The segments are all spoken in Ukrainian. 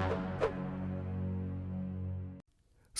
Thank you.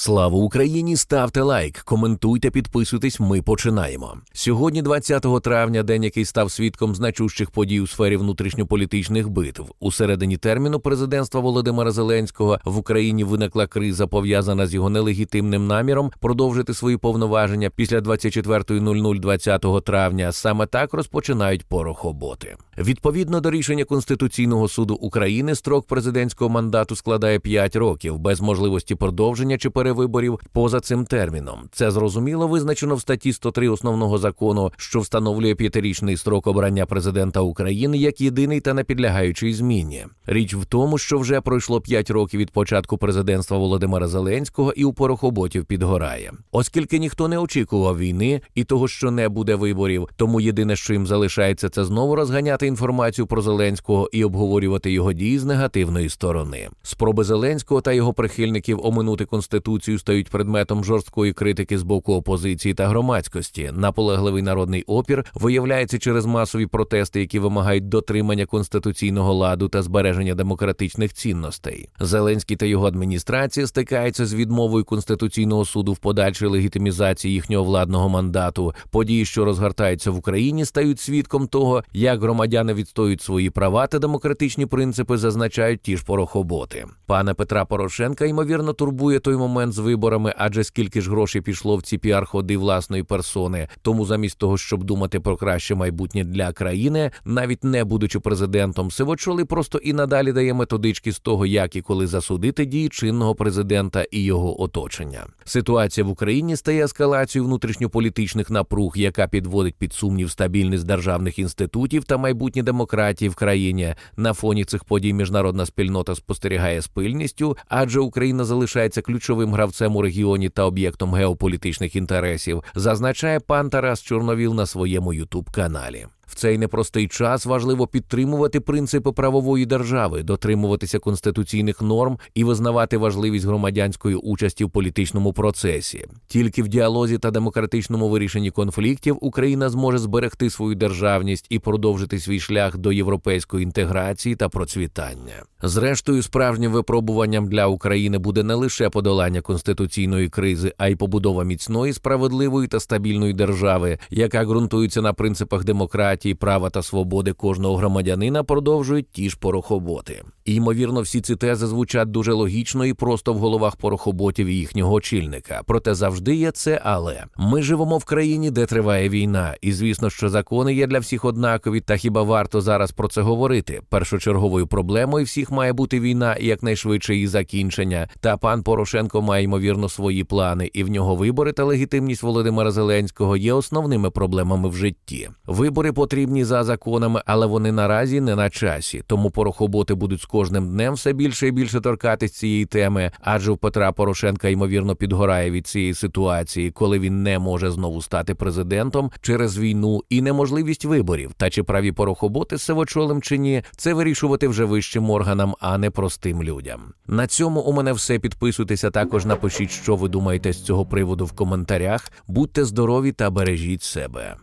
Слава Україні! Ставте лайк, коментуйте, підписуйтесь. Ми починаємо. Сьогодні, 20 травня, день, який став свідком значущих подій у сфері внутрішньополітичних битв. У середині терміну президентства Володимира Зеленського в Україні виникла криза, пов'язана з його нелегітимним наміром продовжити свої повноваження після 24.00 20 травня. Саме так розпочинають порохоботи. Відповідно до рішення Конституційного суду України, строк президентського мандату складає 5 років без можливості продовження чи перевиборів поза цим терміном. Це зрозуміло визначено в статті 103 основного закону, що встановлює п'ятирічний строк обрання президента України як єдиний та не підлягаючий зміні. Річ в тому, що вже пройшло 5 років від початку президентства Володимира Зеленського і у порохоботів підгорає, оскільки ніхто не очікував війни і того, що не буде виборів. Тому єдине, що їм залишається, це знову розганяти інформацію про Зеленського і обговорювати його дії з негативної сторони. Спроби Зеленського та його прихильників оминути конституцію стають предметом жорсткої критики з боку опозиції та громадськості. Наполегливий народний опір виявляється через масові протести, які вимагають дотримання конституційного ладу та збереження демократичних цінностей. Зеленський та його адміністрація стикаються з відмовою конституційного суду в подальшій легітимізації їхнього владного мандату. Події, що розгортаються в Україні, стають свідком того, як громадяни відстоюють свої права та демократичні принципи, зазначають ті ж порохоботи. Пана Петра Порошенка ймовірно турбує той момент з виборами, адже скільки ж грошей пішло в ці піар-ходи власної персони. Тому замість того, щоб думати про краще майбутнє для країни, навіть не будучи президентом, Сивочоли просто і надалі дає методички з того, як і коли засудити дії чинного президента і його оточення. Ситуація в Україні стає ескалацією внутрішньополітичних напруг, яка підводить під сумнів стабільність державних інститутів та майбутнє демократії в країні. На фоні цих подій міжнародна спільнота спостерігає з пильністю, адже Україна залишається ключовим гравцем у регіоні та об'єктом геополітичних інтересів, зазначає пан Тарас Чорновіл на своєму ютуб каналі. В цей непростий час важливо підтримувати принципи правової держави, дотримуватися конституційних норм і визнавати важливість громадянської участі в політичному процесі. Тільки в діалозі та демократичному вирішенні конфліктів Україна зможе зберегти свою державність і продовжити свій шлях до європейської інтеграції та процвітання. Зрештою, справжнім випробуванням для України буде не лише подолання конституційної кризи, а й побудова міцної, справедливої та стабільної держави, яка ґрунтується на принципах демократії демократії, права та свободи кожного громадянина продовжують ті ж порохоботи. І, ймовірно, всі ці тези звучать дуже логічно і просто в головах порохоботів їхнього очільника. Проте завжди є це, але ми живемо в країні, де триває війна, і звісно, що закони є для всіх однакові. Та хіба варто зараз про це говорити? Першочерговою проблемою всіх має бути війна і якнайшвидше її закінчення. Та пан Порошенко має ймовірно свої плани, і в нього вибори та легітимність Володимира Зеленського є основними проблемами в житті. Вибори потрібні за законами, але вони наразі не на часі. Тому порохоботи будуть з кожним днем все більше і більше торкатись цієї теми, адже в Петра Порошенка ймовірно підгорає від цієї ситуації, коли він не може знову стати президентом через війну і неможливість виборів. Та чи праві порохоботи з сивочолем чи ні, це вирішувати вже вищим органам, а не простим людям. На цьому у мене все. Підписуйтеся також. Напишіть, що ви думаєте з цього приводу в коментарях. Будьте здорові та бережіть себе.